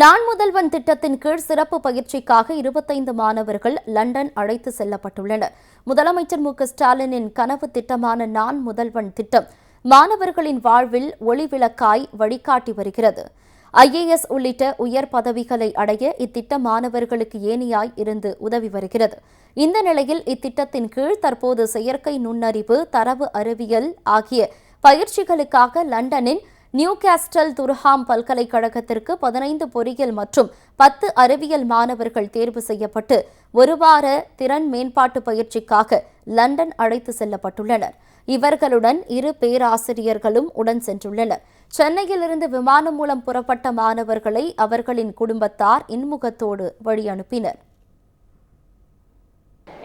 நான் முதல்வன் திட்டத்தின் கீழ் சிறப்பு பயிற்சிக்காக இருபத்தைந்து மாணவர்கள் லண்டன் அழைத்து செல்லப்பட்டுள்ளனர். முதலமைச்சர் மு. க. ஸ்டாலினின் கனவு திட்டமான நான் முதல்வன் திட்டம் மாணவர்களின் வாழ்வில் ஒளிவிளக்காய் வழிகாட்டி வருகிறது. ஐஏஎஸ் உள்ளிட்ட உயர் பதவிகளை அடைய இத்திட்ட மாணவர்களுக்கு ஏணியாய் இருந்து உதவி வருகிறது. இந்த நிலையில் இத்திட்டத்தின் கீழ் தற்போது செயற்கை நுண்ணறிவு தரவு அறிவியல் ஆகிய பயிற்சிகளுக்காக லண்டனின் நியூ கேஸ்டல் துர்ஹாம் பல்கலைக்கழகத்திற்கு பதினைந்து பொறியியல் மற்றும் பத்து அறிவியல் மாணவர்கள் தேர்வு செய்யப்பட்டு ஒரு வார திறன் மேம்பாட்டு பயிற்சிக்காக லண்டன் அழைத்து செல்லப்பட்டுள்ளனர். இவர்களுடன் இரு பேராசிரியர்களும் உடன் சென்றுள்ளனர். சென்னையிலிருந்து விமானம் மூலம் புறப்பட்ட மாணவர்களை அவர்களின் குடும்பத்தார் இன்முகத்தோடு வழி அனுப்பினர்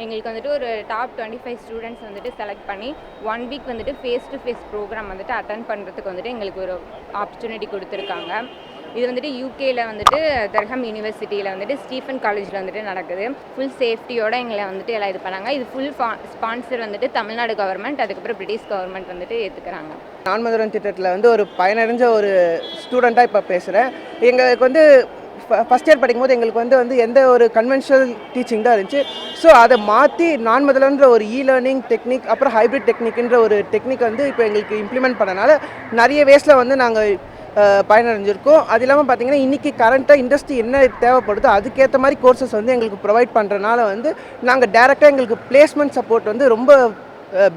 எங்களுக்கு வந்துட்டு ஒரு டாப் டுவெண்ட்டி ஃபைவ் ஸ்டூடெண்ட்ஸ் வந்துட்டு செலக்ட் பண்ணி ஒன் வீக் வந்துட்டு ஃபேஸ் டு ஃபேஸ் ப்ரோக்ராம் வந்துட்டு அட்டன் பண்ணுறதுக்கு வந்துட்டு எங்களுக்கு ஒரு ஆப்பர்ச்சுனிட்டி கொடுத்துருக்காங்க. இது வந்துட்டு யூகேல வந்துட்டு தர்ஹம் யூனிவர்சிட்டியில் வந்துட்டு ஸ்டீஃபன் காலேஜில் வந்துட்டு நடக்குது. ஃபுல் சேஃப்டியோட எங்களை வந்துட்டு எல்லாம் இது பண்ணாங்க. இது ஃபுல் ஸ்பான்சர் வந்துட்டு தமிழ்நாடு கவர்மெண்ட் அதுக்கப்புறம் பிரிட்டிஷ் கவர்மெண்ட் வந்துட்டு ஏற்றுக்கிறாங்க நான்மதுரன் திட்டத்தில் வந்து ஒரு பயனடைஞ்ச ஒரு ஸ்டூடெண்ட்டாக இப்போ பேசுகிறேன் எங்களுக்கு வந்து ஃபஸ்ட் இயர் படிக்கும்போது எங்களுக்கு வந்து வந்து எந்த ஒரு கன்வென்ஷனல் டீச்சிங் தான் இருந்துச்சு. ஸோ அதை மாற்றி நான் முதலன்ற ஒரு இ லேர்னிங் டெக்னிக் அப்புறம் ஹைப்ரிட் டெக்னிக்ன்ற ஒரு டெக்னிக் வந்து இப்போ எங்களுக்கு இம்ப்ளிமெண்ட் பண்ணனால நிறைய வேஸில் வந்து நாங்கள் பயனடைஞ்சிருக்கோம். அது இல்லாமல் பார்த்தீங்கன்னா இன்றைக்கி கரண்ட்டாக இண்டஸ்ட்ரி என்ன தேவைப்படுதோ அதுக்கேற்ற மாதிரி கோர்சஸ் வந்து எங்களுக்கு ப்ரொவைட் பண்ணுறனால வந்து நாங்கள் டேரெக்டாக எங்களுக்கு பிளேஸ்மெண்ட் சப்போர்ட் வந்து ரொம்ப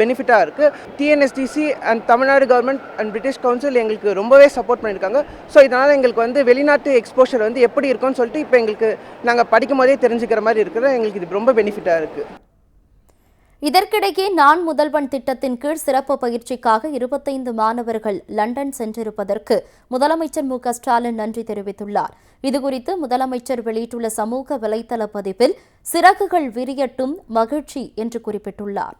பெனிஃபிட்டாக இருக்குது TNSDC and Tamil Nadu government and British council எங்களுக்கு ரொம்பவே சப்போர்ட் பண்ணியிருக்காங்க ஸோ இதனால் எங்களுக்கு வந்து வெளிநாட்டு எக்ஸ்போஷர் வந்து எப்படி இருக்கும்னு சொல்லிட்டு இப்போ எங்களுக்கு நாங்கள் படிக்கும் போதே தெரிஞ்சுக்கிற மாதிரி இருக்கிற எங்களுக்கு இது ரொம்ப பெனிஃபிட்டாக இருக்குது இதற்கிடையே நான் முதல்வன் திட்டத்தின் கீழ் சிறப்பு பயிற்சிக்காக இருபத்தைந்து மாணவர்கள் லண்டன் சென்றிருப்பதற்கு முதலமைச்சர் மு க ஸ்டாலின் நன்றி தெரிவித்துள்ளார். இதுகுறித்து முதலமைச்சர் வெளியிட்டுள்ள சமூக வலைதள பதிவில் சிறகுகள் விரியட்டும் மகிழ்ச்சி என்று குறிப்பிட்டுள்ளார்.